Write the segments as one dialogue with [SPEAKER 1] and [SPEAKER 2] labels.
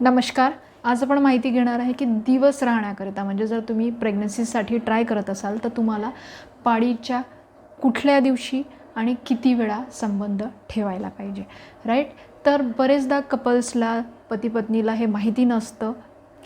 [SPEAKER 1] नमस्कार. आज आपण माहिती घेणार आहे की दिवस राहण्याकरिता म्हणजे जर तुम्ही प्रेग्नन्सीसाठी ट्राय करत असाल तर तुम्हाला पाळीच्या कुठल्या दिवशी आणि किती वेळा संबंध ठेवायला पाहिजे राईट तर बरेचदा कपल्सला पती पत्नीला हे माहिती नसतं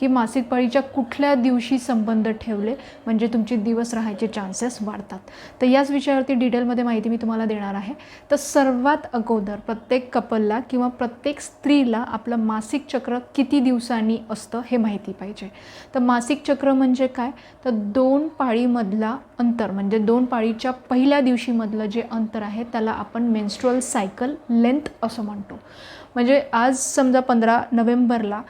[SPEAKER 1] की मासिक पाळीच्या कुठल्या दिवशी संबंध ठेवले म्हणजे तुमचे दिवस राहायचे चान्सेस वाढतात. तर याच विषयावरती डिटेलमध्ये माहिती मी तुम्हाला देणार आहे. तर सर्वात अगोदर प्रत्येक कपलला किंवा प्रत्येक स्त्रीला आपलं मासिक चक्र किती दिवसांनी असतं हे माहिती पाहिजे. तर मासिक चक्र म्हणजे काय? तर दोन पाळीमधला अंतर म्हणजे दोन पाळीच्या पहिल्या दिवशीमधलं जे अंतर आहे त्याला आपण मेन्स्ट्रुअल सायकल लेंथ असं म्हणतो. म्हणजे आज समजा पंधरा नोव्हेंबरला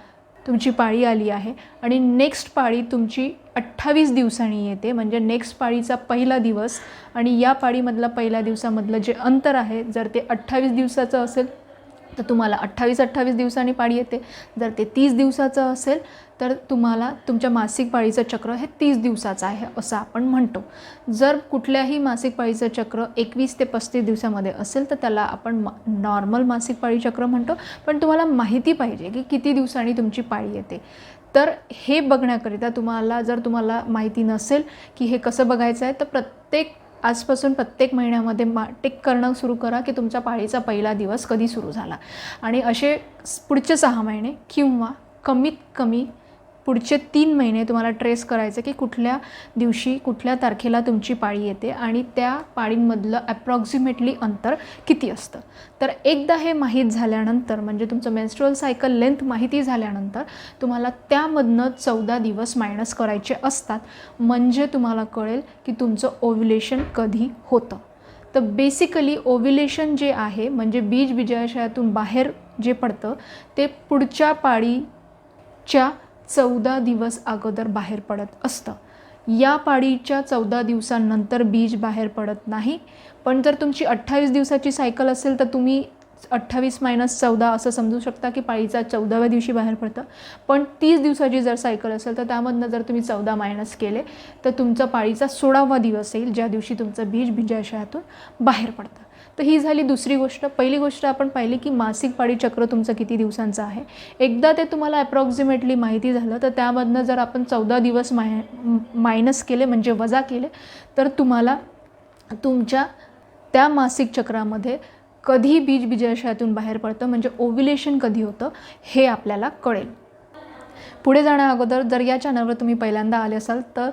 [SPEAKER 1] तुमची पाळी आली आहे आणि नेक्स्ट पाळी तुमची अठ्ठावीस दिवसांनी येते. म्हणजे नेक्स्ट पाळीचा पहिला दिवस आणि या पाळीमधला पहिल्या दिवसामधलं जे अंतर आहे जर ते अठ्ठावीस दिवसाचं असेल तर तुम्हाला अठ्ठावीस अठ्ठावीस दिवसांनी पाळी येते. जर ते तीस दिवसाचं असेल तर तुम्हाला तुमच्या मासिक पाळीचं चक्र हे तीस दिवसाचं आहे असं आपण म्हणतो. जर कुठल्याही मासिक पाळीचं चक्र एकवीस ते पस्तीस दिवसामध्ये असेल तर त्याला आपण मा नॉर्मल मासिक पाळी चक्र म्हणतो. पण तुम्हाला माहिती पाहिजे की किती दिवसांनी तुमची पाळी येते. तर हे बघण्याकरिता तुम्हाला जर तुम्हाला माहिती नसेल की हे कसं बघायचं आहे तर प्रत्येक आजपासून प्रत्येक महिन्यामध्ये मा टिक करणं सुरू करा की तुमचा पाळीचा पहिला दिवस कधी सुरू झाला. आणि असे पुढचे सहा महिने किंवा कमीत कमी पुढचे तीन महिने तुम्हाला ट्रेस करायचं की कुठल्या दिवशी कुठल्या तारखेला तुमची पाळी येते आणि त्या पाळींमधलं ॲप्रॉक्झिमेटली अंतर किती असतं. तर एकदा हे माहीत झाल्यानंतर म्हणजे तुमचं मेन्स्ट्रुअल सायकल लेंथ माहिती झाल्यानंतर तुम्हाला त्यामधनं चौदा दिवस मायनस करायचे असतात. म्हणजे तुम्हाला कळेल की तुमचं ओव्युलेशन कधी होतं. तर बेसिकली ओव्युलेशन जे आहे म्हणजे बीज बीजाशयातून बाहेर जे पडतं ते पुढच्या पाळीच्या चौदा दिवस अगोदर बाहेर पडत असतं. या पाळीच्या चौदा दिवसांनंतर बीज बाहेर पडत नाही. पण जर तुमची अठ्ठावीस दिवसाची सायकल असेल तर तुम्ही अठ्ठावीस मायनस चौदा असं समजू शकता की पाळीचा चौदाव्या दिवशी बाहेर पडतं. पण तीस दिवसाची जर सायकल असेल तर त्यामधनं जर तुम्ही चौदा मायनस केले तर तुमचा पाळीचा सोळावा दिवस येईल ज्या दिवशी तुमचं बीज बीजाशयातून बाहेर पडतं. तर ही झाली दुसरी गोष्ट. पहिली गोष्ट आपण पाहिली की मासिक पाळी चक्र तुमचं किती दिवसांचं आहे. एकदा ते तुम्हाला अप्रॉक्झिमेटली माहिती झालं तर त्यामधनं जर आपण चौदा दिवस माय मायनस केले म्हणजे वजा केले तर तुम्हाला तुमच्या त्या मासिक चक्रामध्ये कधी बीज बीजाशयातून बाहेर पडतं म्हणजे ओव्युलेशन कधी होतं हे आपल्याला कळेल. पुढे जाण्या अगोदर जर या चॅनलवर तुम्ही पहिल्यांदा आले असाल तर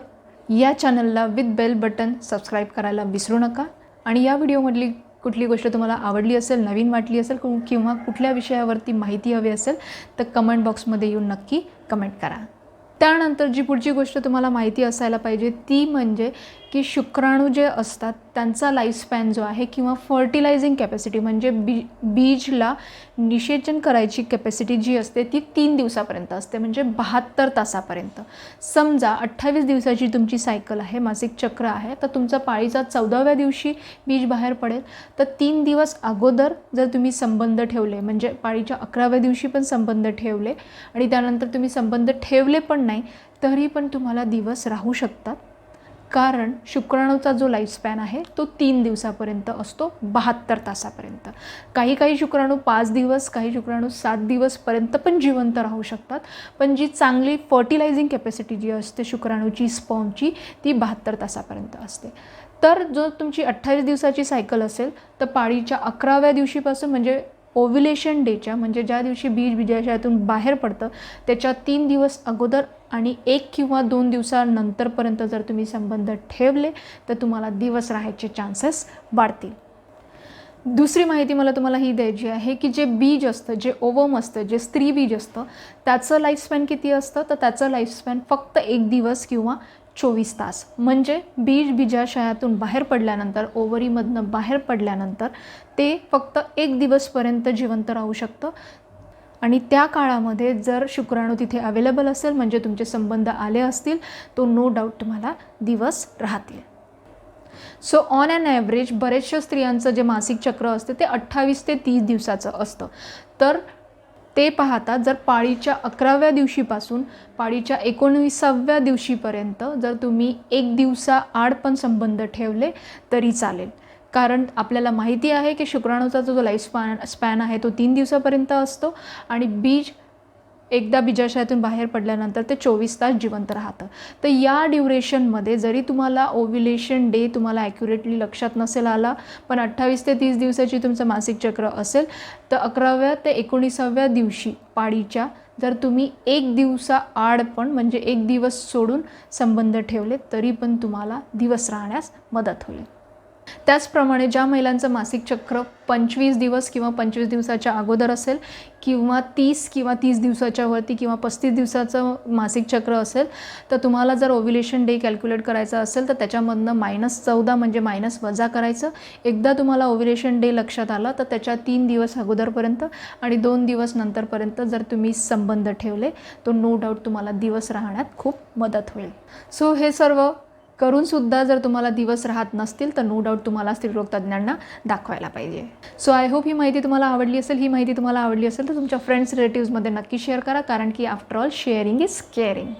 [SPEAKER 1] या चॅनलला विथ बेल बटन सबस्क्राईब करायला विसरू नका. आणि या व्हिडिओमधली कुठली गोष्ट तुम्हाला आवडली असेल नवीन वाटली असेल किंवा कुठल्या विषयावरती माहिती हवी असेल तर कमेंट बॉक्समध्ये येऊन नक्की कमेंट करा. त्यानंतर जी पुढची गोष्ट तुम्हाला माहिती असायला पाहिजे ती म्हणजे की शुक्राणू जे असतात त्यांचा लाईफस्पॅन जो आहे किंवा फर्टिलायझिंग कॅपॅसिटी म्हणजे बी बीजला निषेचन करायची कॅपॅसिटी जी असते ती तीन दिवसापर्यंत असते म्हणजे बहात्तर तासापर्यंत. समजा अठ्ठावीस दिवसाची तुमची सायकल आहे मासिक चक्र आहे तर तुमचा पाळीचा चौदाव्या दिवशी बीज बाहेर पडेल. तर तीन दिवस अगोदर जर तुम्ही संबंध ठेवले म्हणजे पाळीच्या अकराव्या दिवशी पण संबंध ठेवले आणि त्यानंतर तुम्ही संबंध ठेवले पण नाही तरी पण तुम्हाला दिवस राहू शकतात. कारण शुक्राणूचा जो लाईफस्पॅन आहे तो तीन दिवसापर्यंत असतो बहात्तर तासापर्यंत. काही काही शुक्राणू पाच दिवस काही शुक्राणू सात दिवसपर्यंत पण जिवंत राहू शकतात. पण जी चांगली फर्टिलायझिंग कॅपॅसिटी जी असते शुक्राणूची स्पॉमची ती बहात्तर तासापर्यंत असते. तर जो तुमची अठ्ठावीस दिवसाची सायकल असेल तर पाळीच्या अकराव्या दिवशीपासून म्हणजे ओव्युलेशन डेच्या म्हणजे ज्या दिवशी बीज बीजाशयातून बाहेर पडतं त्याच्या तीन दिवस अगोदर आणि एक किंवा दोन दिवसानंतरपर्यंत जर तुम्ही संबंध ठेवले तर तुम्हाला दिवस राहायचे चान्सेस वाढतील. दुसरी माहिती मला तुम्हाला ही द्यायची आहे की जे बीज असतं जे ओवम असतं जे स्त्री बीज असतं त्याचं लाईफस्पॅन किती असतं? तर त्याचं लाईफस्पॅन फक्त एक दिवस किंवा चोवीस तास. म्हणजे बीज बीजाशयातून बाहेर पडल्यानंतर ओवरीमधनं बाहेर पडल्यानंतर ते फक्त एक दिवसपर्यंत जिवंत राहू शकतं. आणि त्या काळामध्ये जर शुक्राणू तिथे अवेलेबल असेल म्हणजे तुमचे संबंध आले असतील तो नो डाऊट तुम्हाला दिवस राहतील. सो ऑन ॲन ॲव्हरेज बरेचशा स्त्रियांचं जे मासिक चक्र असते ते अठ्ठावीस ते तीस दिवसाचं असतं. तर ते पाहता जर पाळीच्या अकराव्या दिवशीपासून पाळीच्या एकोणविसाव्या दिवशीपर्यंत जर तुम्ही एक दिवसा आड पण संबंध ठेवले तरी चालेल. कारण आपल्याला माहिती आहे की शुक्राणूचा जो लाईफ स्पॅन स्पॅन आहे तो तीन दिवसापर्यंत असतो आणि बीज एकदा बीजाशयातून बाहेर पडल्यानंतर ते चोवीस तास जिवंत राहतं. तर या ड्युरेशनमध्ये जरी तुम्हाला ओव्ह्युलेशन डे तुम्हाला ॲक्युरेटली लक्षात नसेल आला पण अठ्ठावीस ते तीस दिवसाची तुमचं मासिक चक्र असेल तर अकराव्या ते एकोणीसाव्या दिवशी पाळीच्या जर तुम्ही एक दिवसा आड पण म्हणजे एक दिवस सोडून संबंध ठेवले तरी पण तुम्हाला दिवस राहण्यास मदत होईल. त्याचप्रमाणे ज्या महिलांचं मासिक चक्र पंचवीस दिवस किंवा पंचवीस दिवसाच्या अगोदर असेल किंवा तीस किंवा तीस दिवसाच्या वरती किंवा पस्तीस दिवसाचं मासिक चक्र असेल तर तुम्हाला जर ओव्ह्युलेशन डे कॅल्क्युलेट करायचं असेल तर त्याच्यामधनं मायनस चौदा म्हणजे मायनस वजा करायचं. एकदा तुम्हाला ओव्ह्युलेशन डे लक्षात आला तर त्याच्या तीन दिवस अगोदरपर्यंत आणि दोन दिवस नंतरपर्यंत जर तुम्ही संबंध ठेवले तो नो डाऊट तुम्हाला दिवस राहण्यात खूप मदत होईल. सो हे सर्व करूनसुद्धा जर तुम्हाला दिवस राहत नसतील तर नो डाऊट तुम्हाला स्त्रीरोग तज्ज्ञांना दाखवायला पाहिजे. सो आय होप ही माहिती तुम्हाला आवडली असेल. ही माहिती तुम्हाला आवडली असेल तर तुमच्या फ्रेंड्स रिलेटिव्समध्ये नक्की शेअर करा कारण की after all sharing is caring